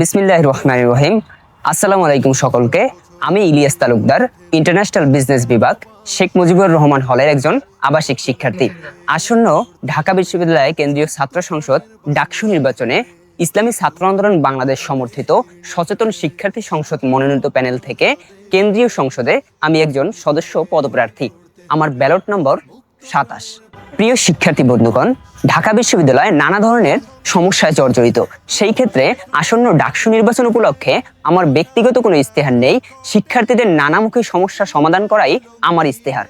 বিসমিল্লাহ রহমান রহিম। আসসালামু আলাইকুম সকলকে। আমি ইলিয়াস তালুকদার, ইন্টারন্যাশনাল বিজনেস বিভাগ, শেখ মুজিবুর রহমান হলের একজন আবাসিক শিক্ষার্থী। আসন্ন ঢাকা বিশ্ববিদ্যালয় কেন্দ্রীয় ছাত্র সংসদ ডাকসু নির্বাচনে ইসলামী ছাত্র আন্দোলন বাংলাদেশ সমর্থিত সচেতন শিক্ষার্থী সংসদ মনোনীত প্যানেল থেকে কেন্দ্রীয় সংসদে আমি একজন সদস্য পদপ্রার্থী। আমার ব্যালট নম্বর সাতাশ। প্রিয় শিক্ষার্থী বন্ধুগণ, ঢাকা বিশ্ববিদ্যালয় নানা ধরনের সমস্যায় জর্জরিত। সেই ক্ষেত্রে আসন্ন ডাকসু নির্বাচন উপলক্ষে আমার ব্যক্তিগত কোনো ইস্তেহার নেই। শিক্ষার্থীদের নানামুখী সমস্যা সমাধান করাই আমার ইস্তেহার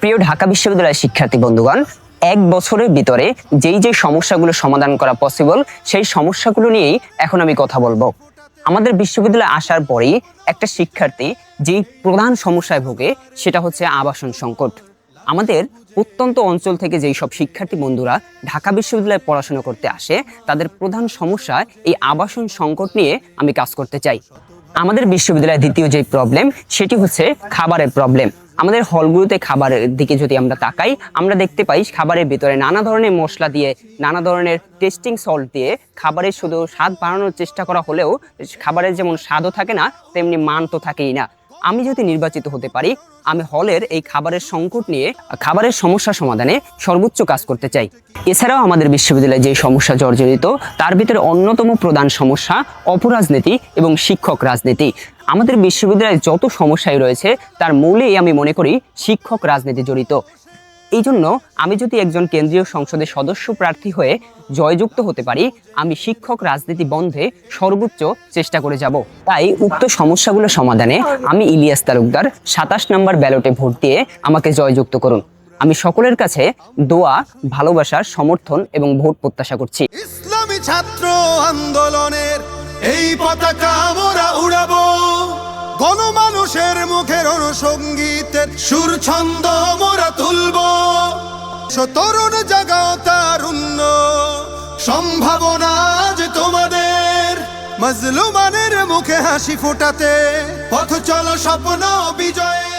প্রিয় ঢাকা বিশ্ববিদ্যালয়ের শিক্ষার্থী বন্ধুগণ, এক বছরের ভিতরে যেই যে সমস্যাগুলো সমাধান করা পসিবল সেই সমস্যাগুলো নিয়েই এখন আমি কথা বলব। আমাদের বিশ্ববিদ্যালয়ে আসার পরেই একটা শিক্ষার্থী যেই প্রধান সমস্যায় ভোগে, সেটা হচ্ছে আবাসন সংকট। আমাদের প্রত্যন্ত অঞ্চল থেকে যেই সব শিক্ষার্থী বন্ধুরা ঢাকা বিশ্ববিদ্যালয়ে পড়াশোনা করতে আসে, তাদের প্রধান সমস্যা এই আবাসন সংকট নিয়ে আমি কাজ করতে চাই। আমাদের বিশ্ববিদ্যালয়ের দ্বিতীয় যে প্রবলেম সেটি হচ্ছে খাবারের প্রবলেম আমাদের হলগুলোতে খাবারের দিকে যদি আমরা তাকাই, আমরা দেখতে পাই খাবারের ভিতরে নানা ধরনের মশলা দিয়ে, নানা ধরনের টেস্টিং সল্ট দিয়ে খাবারের শুধু স্বাদ বাড়ানোর চেষ্টা করা হলেও খাবারের যেমন স্বাদও থাকে না, তেমনি মান তো থাকেই না। আমি যদি নির্বাচিত হতে পারি, আমি হলের এই খাবারের সংকট নিয়ে, খাবারের সমস্যা সমাধানে সর্বোচ্চ কাজ করতে চাই। এছাড়াও আমাদের বিশ্ববিদ্যালয়ে যে সমস্যা জর্জরিত, তার ভিতরে অন্যতম প্রধান সমস্যা অপরাজনীতি এবং শিক্ষক রাজনীতি। আমাদের বিশ্ববিদ্যালয়ে যত সমস্যাই রয়েছে, তার মূলেই আমি মনে করি শিক্ষক রাজনীতি জড়িত। এই জন্য আমি যদি একজন কেন্দ্রীয় সংসদের সদস্য প্রার্থী হয়ে জয়যুক্ত হতে পারি, আমি শিক্ষক রাজনীতি বন্ধে সর্বোচ্চ চেষ্টা করে যাব। তাই উক্ত সমস্যাগুলো সমাধানে আমি ইলিয়াস তালুকদার সাতাশ নম্বর ব্যালটে ভোট দিয়ে আমাকে জয়যুক্ত করুন। আমি সকলের কাছে দোয়া ভালোবাসার সমর্থন এবং ভোট প্রত্যাশা করছি। ইসলামী ছাত্র আন্দোলনের এই পতাকা গণমানুষের মুখের অনুসঙ্গীতের সুর ছন্দ মোরা তুলব। তরুণ জাগাও তারুণ্য সম্ভাবনা আজ তোমাদের। মজলুমানের মুখে হাসি ফোটাতে পথ চলো স্বপ্ন বিজয়ে।